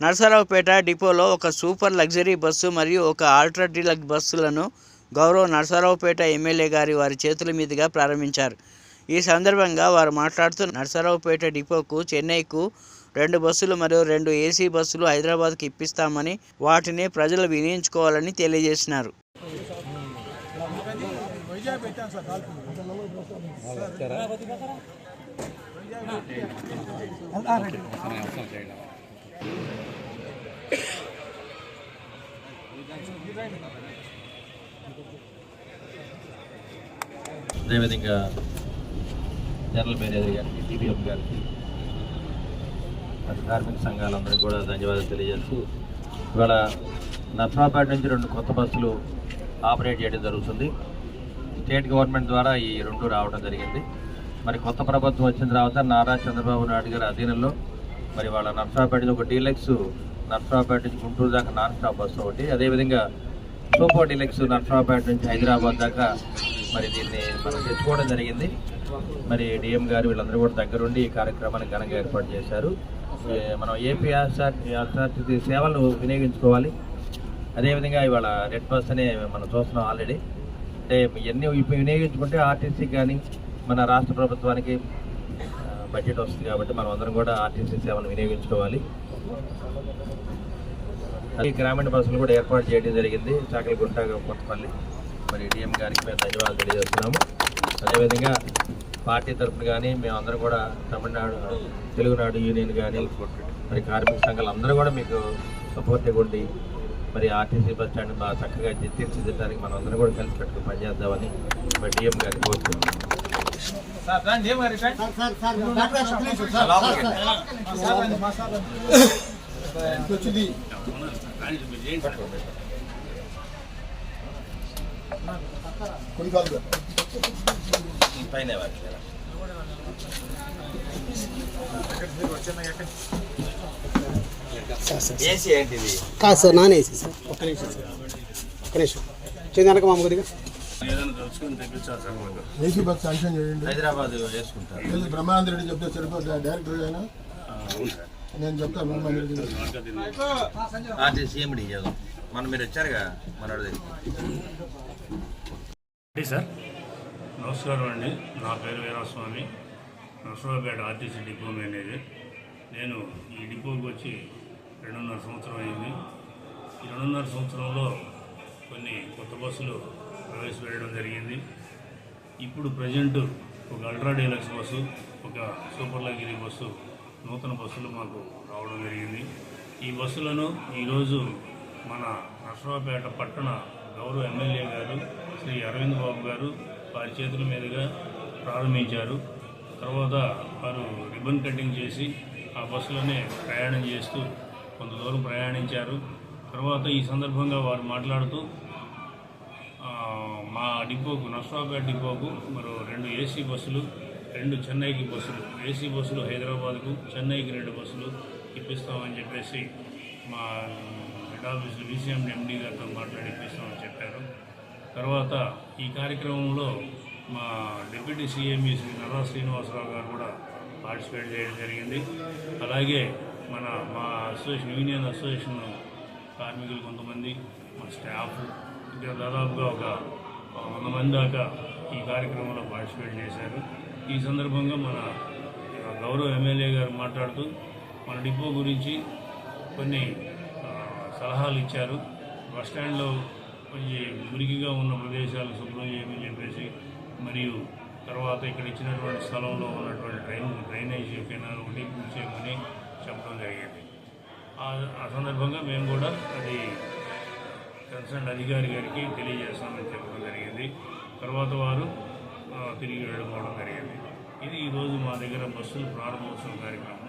నర్సరావుపేట డిపోలో ఒక super luxury bus మరియు ఒక ఆల్ట్రా డీలక్స్ బస్సులను గౌరవ నర్సరావుపేట ఎమ్మెల్యే గారి వారి చేతుల మీదుగా ప్రారంభించారు. ఈ సందర్భంగా వారు మాట్లాడుతూ నర్సరావుపేట డిపోకు చెన్నైకు రెండు బస్సులు మరియు రెండు ఏసీ బస్సులు హైదరాబాద్కి ఇప్పిస్తామని వాటిని ప్రజలు వినియోగించుకోవాలని తెలియజేసినారు. అదేవిధంగా జనరల్ మేనేజర్ గారికి టీపీఎం గారికి అటు కార్మిక సంఘాలందరికీ కూడా ధన్యవాదాలు తెలియజేస్తూ ఇవాళ నర్సరాపేట నుంచి రెండు కొత్త బస్సులు ఆపరేట్ చేయడం జరుగుతుంది. స్టేట్ గవర్నమెంట్ ద్వారా ఈ రెండు రావడం జరిగింది. మరి కొత్త ప్రభుత్వం వచ్చిన తర్వాత నారా చంద్రబాబు నాయుడు గారి అధీనంలో మరి వాళ్ళ నర్సరాపేట ఒక డీలక్స్ నర్సరాపేట నుంచి గుంటూరు దాకా నాన్ స్టాప్ బస్సు ఒకటి. అదేవిధంగా సూపర్ డీలక్స్ నర్సరాబాద్ నుంచి హైదరాబాద్ దాకా మరి దీన్ని మనం తెచ్చుకోవడం జరిగింది. మరి డిఎం గారు వీళ్ళందరూ కూడా దగ్గరుండి ఈ కార్యక్రమాన్ని ఘనంగా ఏర్పాటు చేశారు. మనం ఏపీ ఆర్టీసీ సేవలను వినియోగించుకోవాలి. అదేవిధంగా ఇవాళ రెడ్ బస్ అనే మనం చూస్తున్నాం ఆల్రెడీ అంటే ఇవన్నీ ఇప్పుడు వినియోగించుకుంటే ఆర్టీసీ కానీ మన రాష్ట్ర ప్రభుత్వానికి బడ్జెట్ వస్తుంది కాబట్టి మనం అందరం కూడా ఆర్టీసీ సేవలను వినియోగించుకోవాలి. ఈ గ్రామీణ బస్సులు కూడా ఏర్పాటు చేయడం జరిగింది చాకలిగుంట కొత్తపల్లి మరి డిఎం గారికి మేము ధన్యవాదాలు తెలియజేస్తున్నాము అదేవిధంగా పార్టీ తరఫున కానీ మేమందరం కూడా తమిళనాడు తెలుగునాడు యూనియన్ కానీ మరి కార్మిక సంఘాలు అందరూ కూడా మీకు సపోర్ట్గా ఉండి మరి ఆర్టీసీ బస్ స్టాండ్ బాగా చక్కగా తీర్చిదిద్దడానికి మనం అందరం కూడా కలిసి పెట్టుకుని పనిచేద్దామని మరి డిఎం గారికి కోరుతున్నాం పైన కాదు సార్ నాన్ ఏసీ సార్. ఒక్క నిమిషం సార్. ఒక్క నిమిషం. మా కొద్దిగా. ఏసీ బస్ శాంక్షన్ చేయండి. హైదరాబాద్ చేసుకుంటారు. లేదు బ్రహ్మానంద రెడ్డి చెప్తే సరిపోతుంది డైరెక్టర్ అయినా నేను చెప్తాను చేద్దాం మనం మీరు వచ్చారుగా మనోడి సార్. నమస్కారం అండి. నా పేరు Veeraswamy. Narasaraopet RTC depot manager. నేను ఈ డిపోకి వచ్చి రెండున్నర సంవత్సరం అయింది. ఈ రెండున్నర సంవత్సరంలో కొన్ని కొత్త బస్సులు ప్రవేశపెట్టడం జరిగింది. ఇప్పుడు ప్రజెంట్ ఒక అల్ట్రా డీలక్స్ బస్సు ఒక సూపర్ లగ్జరీ బస్సు నూతన బస్సులు మాకు రావడం జరిగింది. ఈ బస్సులను ఈరోజు మన నర్సరావుపేట పట్టణ గౌరవ ఎమ్మెల్యే గారు శ్రీ అరవింద్ బాబు గారు వారి చేతుల మీదుగా ప్రారంభించారు. తర్వాత వారు రిబ్బన్ కటింగ్ చేసి ఆ బస్సులోనే ప్రయాణం చేస్తూ కొంత దూరం ప్రయాణించారు. తర్వాత ఈ సందర్భంగా వారు మాట్లాడుతూ మా డిపోకు నర్సరావుపేట డిపోకు మరో రెండు ఏసీ బస్సులు రెండు చెన్నైకి బస్సులు ఏసీ బస్సులు హైదరాబాద్కు చెన్నైకి రెండు బస్సులు ఇప్పిస్తామని చెప్పేసి మా హెడ్ ఆఫీసులో బీసీఎం ఎండీ గారితో మాట్లాడి ఇప్పిస్తామని చెప్పారు. తర్వాత ఈ కార్యక్రమంలో మా డిప్యూటీ సీఎంఈ శ్రీ నర్రా శ్రీనివాసరావు గారు కూడా పార్టిసిపేట్ చేయడం జరిగింది. అలాగే మన మా అసోసియేషన్ యూనియన్ అసోసియేషన్ కార్మికులు కొంతమంది మా స్టాఫ్ దాదాపుగా ఒక వంద మంది దాకా ఈ కార్యక్రమంలో పార్టిసిపేట్ చేశారు. ఈ సందర్భంగా మన గౌరవ ఎమ్మెల్యే గారు మాట్లాడుతూ మన డిపో గురించి కొన్ని సలహాలు ఇచ్చారు. బస్ స్టాండ్లో కొంచెం మురికిగా ఉన్న ప్రదేశాలు శుభ్రం చేయమని చెప్పేసి మరియు తర్వాత ఇక్కడ ఇచ్చినటువంటి స్థలంలో ఉన్నటువంటి డ్రైన్ డ్రైనేజీ కెనాల్ ఒకటి పూర్తి చేయమని చెప్పడం జరిగింది. ఆ సందర్భంగా మేము కూడా అది కన్సర్న్ అధికారి గారికి తెలియజేస్తామని చెప్పడం జరిగింది. తర్వాత వారు తిరిగి వెళ్ళిపోవడం జరిగింది. ఇది ఈరోజు మా దగ్గర బస్సులు ప్రారంభోత్సవం కార్యక్రమం.